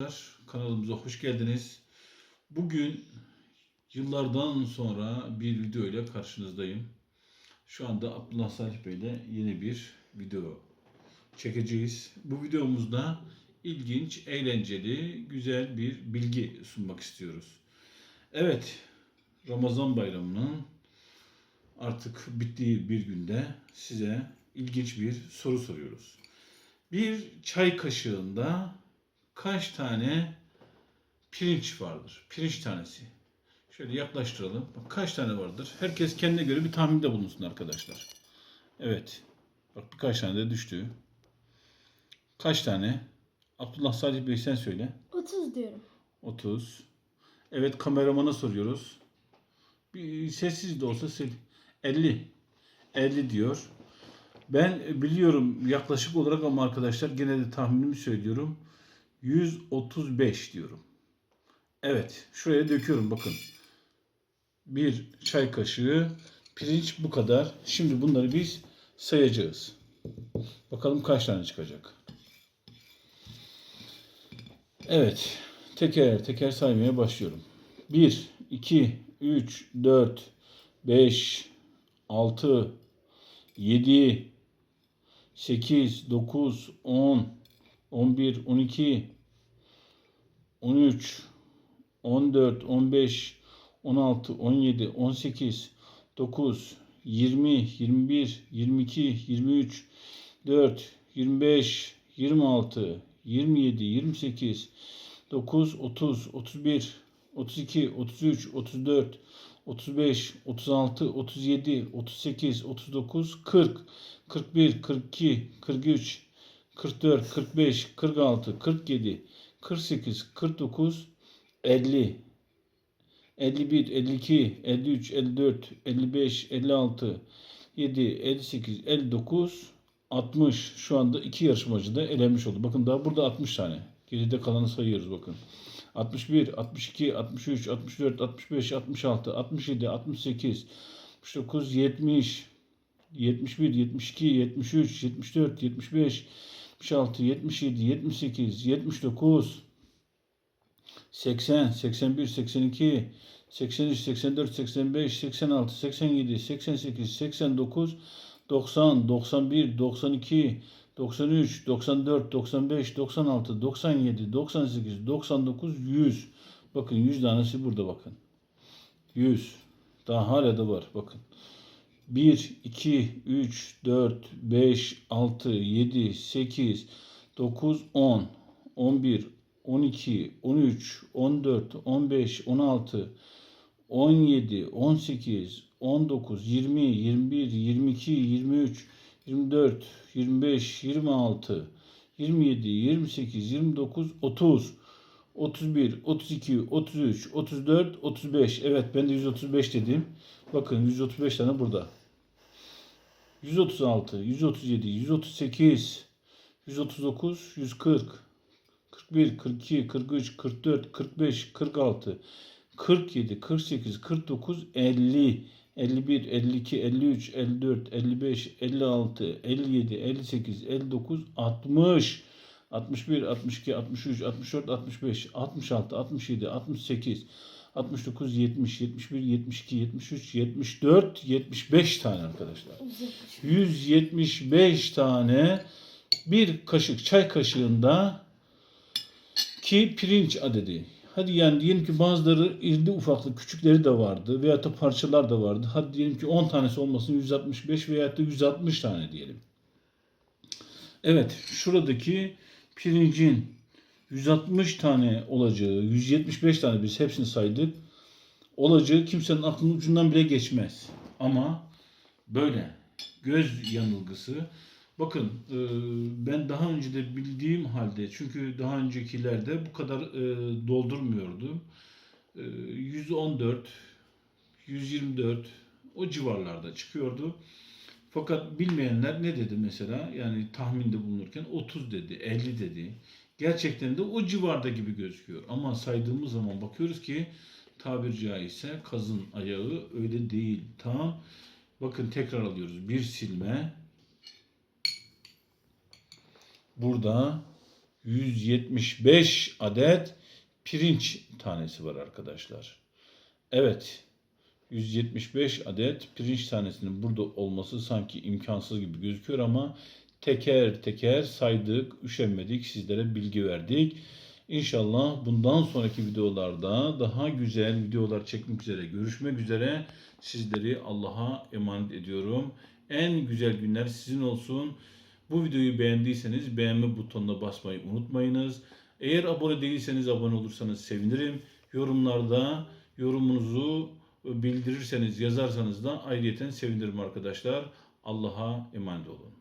Arkadaşlar kanalımıza hoş geldiniz. Bugün yıllardan sonra bir video ile karşınızdayım. Şu anda Abdullah Salih Bey ile yeni bir video çekeceğiz. Bu videomuzda ilginç, eğlenceli, güzel bir bilgi sunmak istiyoruz. Evet, Ramazan bayramının artık bittiği bir günde size ilginç bir soru soruyoruz. Bir çay kaşığında kaç tane pirinç vardır? Pirinç tanesi. Şöyle yaklaştıralım. Bak kaç tane vardır? Herkes kendine göre bir tahminde bulunsun arkadaşlar. Evet. Bak birkaç tane de düştü. Kaç tane? Abdullah Salih Bey sen söyle. 30 diyorum. 30. Evet kameramana soruyoruz. Bir sessiz de olsa sil. 50. 50 diyor. Ben biliyorum yaklaşık olarak ama arkadaşlar gene de tahminimi söylüyorum. 135 diyorum. Evet, şuraya döküyorum bakın. Bir çay kaşığı pirinç bu kadar. Şimdi bunları biz sayacağız. Bakalım kaç tane çıkacak. Evet, teker teker saymaya başlıyorum. 1, 2, 3, 4, 5, 6, 7, 8, 9, 10, 11, 12, 13, 14, 15, 16, 17, 18, 9, 20, 21, 22, 23, 4, 25, 26, 27, 28, 9, 30, 31, 32, 33, 34, 35, 36, 37, 38, 39, 40, 41, 42, 43, 44, 45, 46, 47, 48, 49, 50, 51, 52, 53, 54, 55, 56, 7, 58, 59, 60. Şu anda iki yarışmacı da elenmiş oldu. Bakın daha burada 60 tane. Geride kalanı sayıyoruz bakın. 61, 62, 63, 64, 65, 66, 67, 68, 69, 70, 71, 72, 73, 74, 75, 76, 77, 78, 79, 80, 81, 82, 83, 84, 85, 86, 87, 88, 89, 90, 91, 92, 93, 94, 95, 96, 97, 98, 99, 100. Bakın 100 tanesi burada bakın. 100. Daha hala da var bakın. 1, 2, 3, 4, 5, 6, 7, 8, 9, 10, 11, 12, 13, 14, 15, 16, 17, 18, 19, 20, 21, 22, 23, 24, 25, 26, 27, 28, 29, 30, 31, 32, 33, 34, 35. Evet ben de 135 dedim. Bakın 135 tane burada. 136, 137, 138, 139, 140, 41, 42, 43, 44, 45, 46, 47, 48, 49, 50, 51, 52, 53, 54, 55, 56, 57, 58, 59, 60, 61, 62, 63, 64, 65, 66, 67, 68, 69, 70, 71, 72, 73, 74, 75 tane arkadaşlar. 175 tane bir kaşık çay kaşığında ki pirinç adedi. Hadi yani diyelim ki bazıları irdi ufaklı küçükleri de vardı veya da parçalar da vardı. Hadi diyelim ki 10 tanesi olmasın 165 veya da 160 tane diyelim. Evet şuradaki pirincin 160 tane olacağı, 175 tane biz hepsini saydık. Olacağı kimsenin aklının ucundan bile geçmez. Ama böyle göz yanılgısı. Bakın e, ben daha önce de bildiğim halde çünkü daha öncekilerde bu kadar e, doldurmuyordum. E, 114, 124 o civarlarda çıkıyordu. Fakat bilmeyenler ne dedi mesela? Yani tahminde bulunurken 30 dedi, 50 dedi. Gerçekten de o civarda gibi gözüküyor. Ama saydığımız zaman bakıyoruz ki tabir caizse kazın ayağı öyle değil. Tam bakın tekrar alıyoruz. Bir silme burada 175 adet pirinç tanesi var arkadaşlar. Evet. 175 adet pirinç tanesinin burada olması sanki imkansız gibi gözüküyor ama teker teker saydık, üşenmedik, sizlere bilgi verdik. İnşallah bundan sonraki videolarda daha güzel videolar çekmek üzere görüşmek üzere. Sizleri Allah'a emanet ediyorum. En güzel günler sizin olsun. Bu videoyu beğendiyseniz beğenme butonuna basmayı unutmayınız. Eğer abone değilseniz abone olursanız sevinirim. Yorumlarda yorumunuzu bildirirseniz yazarsanız da ayrıyeten sevinirim arkadaşlar. Allah'a emanet olun.